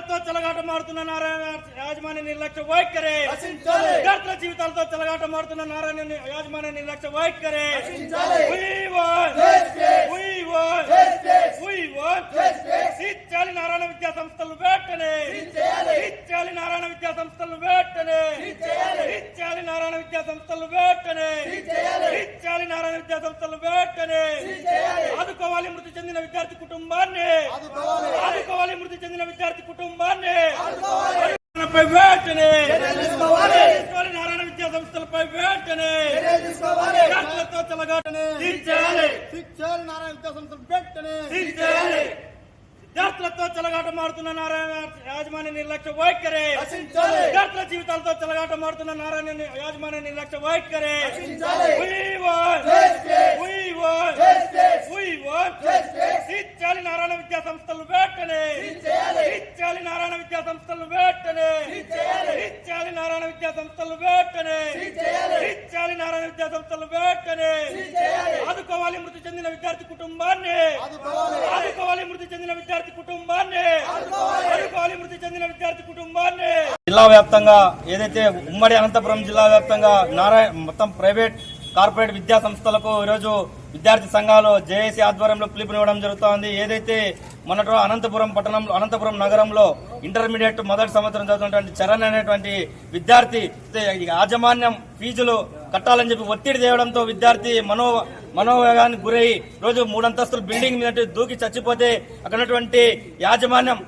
విద్యార్థులతో చెలగాట మారుతున్న నారాయణ యాజమాన్య నిర్లక్ష్య వైఖరి. విద్యార్థుల జీవితాలతో చెలగాట మారుతున్న నారాయణ యాజమాన్య నిర్లక్ష్య వైఖరి. ఇచ్చాలి నారాయణ విద్యా సంస్థలు వెంటనే. ఇచ్చాలి నారాయణ విద్యా సంస్థలు వెంటనే. ఇచ్చాలి నారాయణ విద్యా సంస్థలు వెంటనే. ఇచ్చాలి నారాయణ విద్యా సంస్థలు వెంటనే. ఆదుకోవాలి మృతి చెందిన విద్యార్థి కుటుంబాన్ని. ఆదుకోవాలి మృతి చెందిన విద్యార్థి కుటుంబాన్ని వెంటనే. నారాయణ విద్యా సంస్థలపై వెంటనే. విద్యార్థులతో చెలగాటనే. తీర్చేయాలి. శిక్షలు నారాయణ విద్యా సంస్థలు వెంటనే. తీర్చేయాలి. విద్యార్థులతో చెలగాట మారుతున్న నారాయణ యాజమాన్య నిర్లక్ష్య వైఖరి. విద్యార్థుల జీవితాలతో చెలగాట మారుతున్న నారాయణ యాజమాన్య నిర్లక్ష్య వైఖరి. నారాయణ విద్యా సంస్థలు వెంటనే. చేయాలి. నారాయణ విద్యా సంస్థలు వెంటనే చేయాలి. నారాయణ విద్యా సంస్థలు వెంటనే చేయాలి. నారాయణ విద్యా సంస్థలు వెంటనే. ఆదుకోవాలి మృతి చెందిన విద్యార్థి కుటుంబాన్ని ఆదుకోవాలి. ఆదుకోవాలి మృతి చెందిన విద్యార్థి కుటుంబాన్ని ఆదుకోవాలి. ఆదుకోవాలి మృతి చెందిన విద్యార్థి కుటుంబాన్ని జిల్లా వ్యాప్తంగా ఏదైతే ఉమ్మడి అనంతపురం జిల్లా వ్యాప్తంగా నారాయణ మొత్తం ప్రైవేట్ కార్పొరేట్ విద్యా సంస్థలకు ఈరోజు విద్యార్థి సంఘాలు జేఏసీ ఆధ్వర్యంలో పిలుపునివ్వడం జరుగుతోంది. ఏదైతే మొన్నటి అనంతపురం పట్టణంలో అనంతపురం నగరంలో ఇంటర్మీడియట్ మొదటి సంవత్సరం చదువుతున్నటువంటి చరణ్ అనేటువంటి విద్యార్థి యాజమాన్యం ఫీజులు కట్టాలని చెప్పి ఒత్తిడి తేవడంతో విద్యార్థి మనో మనోవేగానికి గురై రోజు మూడంతస్తుల బిల్డింగ్ మీద దూకి చచ్చిపోతే అక్కడ ఉన్నటువంటి యాజమాన్యం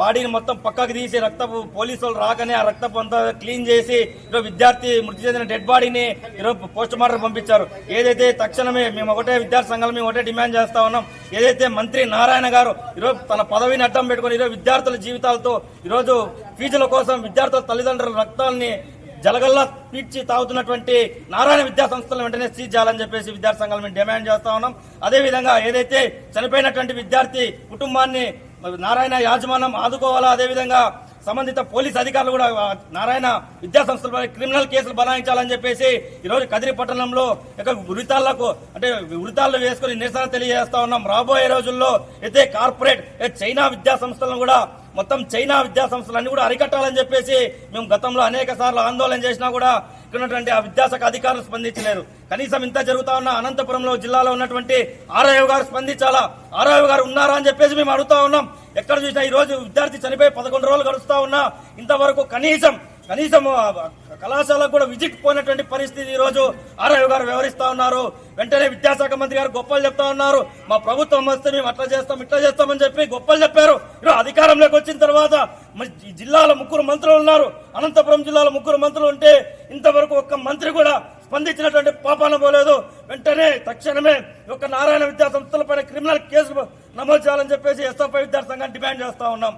బాడీని మొత్తం పక్కకు తీసి రక్తపు పోలీసు వాళ్ళు రాకనే ఆ రక్తపు అంతా క్లీన్ చేసి ఈరోజు విద్యార్థి మృతి చెందిన డెడ్ బాడీని ఈరోజు పోస్ట్ మార్టం పంపించారు. ఏదైతే తక్షణమే మేము ఒకటే విద్యార్థి సంఘాలు మేము ఒకటే డిమాండ్ చేస్తా ఉన్నాం. ఏదైతే మంత్రి నారాయణ గారు ఈరోజు తన పదవిని అడ్డం పెట్టుకుని ఈరోజు విద్యార్థుల జీవితాలతో ఈరోజు ఫీజుల కోసం విద్యార్థుల తల్లిదండ్రుల రక్తాలని జలగల్లా పీడ్చి తాగుతున్నటువంటి నారాయణ విద్యా సంస్థలను వెంటనే సీజ్ చేయాలని చెప్పేసి విద్యార్థి సంఘాలు మేము డిమాండ్ చేస్తా ఉన్నాం. అదేవిధంగా ఏదైతే చనిపోయినటువంటి విద్యార్థి కుటుంబాన్ని నారాయణ యాజమాన్యం ఆదుకోవాలా? అదేవిధంగా సంబంధిత పోలీస్ అధికారులు కూడా నారాయణ విద్యా సంస్థలపై క్రిమినల్ కేసులు బనాయించాలని చెప్పేసి ఈరోజు కదిరి పట్టణంలో ఇక ఉరితాళ్ళకు అంటే ఉరితాళ్ళు వేసుకుని నిరసన తెలియజేస్తా ఉన్నాం. రాబోయే రోజుల్లో అయితే కార్పొరేట్ చైనా విద్యా సంస్థలను కూడా మొత్తం చైనా విద్యా సంస్థలన్నీ కూడా అరికట్టాలని చెప్పేసి మేము గతంలో అనేక సార్లు ఆందోళన చేసినా కూడా ఇక్కడ ఉన్నటువంటి ఆ విద్యాశాఖ అధికారులు స్పందించలేరు కనీసం ఇంత జరుగుతా ఉన్న అనంతపురంలో జిల్లాలో ఉన్నటువంటి ఆర్ఐఓ గారు స్పందించాలా? ఆర్ఐఓ గారు ఉన్నారా అని చెప్పేసి మేము అడుగుతా ఉన్నాం. ఎక్కడ చూసినా ఈ రోజు విద్యార్థి చనిపోయి పదకొండు రోజులు గడుస్తా ఉన్నా. ఇంతవరకు కనీసం కనీసం ఆ, కళాశాలకు కూడా విజిట్ పోయినటువంటి పరిస్థితి ఈ రోజు గారు వ్యవహరిస్తా ఉన్నారు. వెంటనే విద్యాశాఖ మంత్రి గారు గొప్పలు చెప్తా ఉన్నారు. మా ప్రభుత్వం వస్తే మేము అట్లా చేస్తాం ఇట్లా చేస్తామని చెప్పి గొప్పలు చెప్పారు. ఈరోజు అధికారంలోకి వచ్చిన తర్వాత జిల్లాల ఈ జిల్లాలో ముగ్గురు మంత్రులు ఉన్నారు. అనంతపురం జిల్లాలో ముగ్గురు మంత్రులు ఉంటే ఇంతవరకు ఒక్క మంత్రి కూడా స్పందించినటువంటి పాపాన పోలేదు. వెంటనే తక్షణమే ఒక నారాయణ విద్యా సంస్థలపైన క్రిమినల్ కేసులు నమోదు చేయాలని చెప్పేసి ఎస్ఎఫ్ఐ విద్యార్థి సంఘాన్ని డిమాండ్ చేస్తా ఉన్నాం.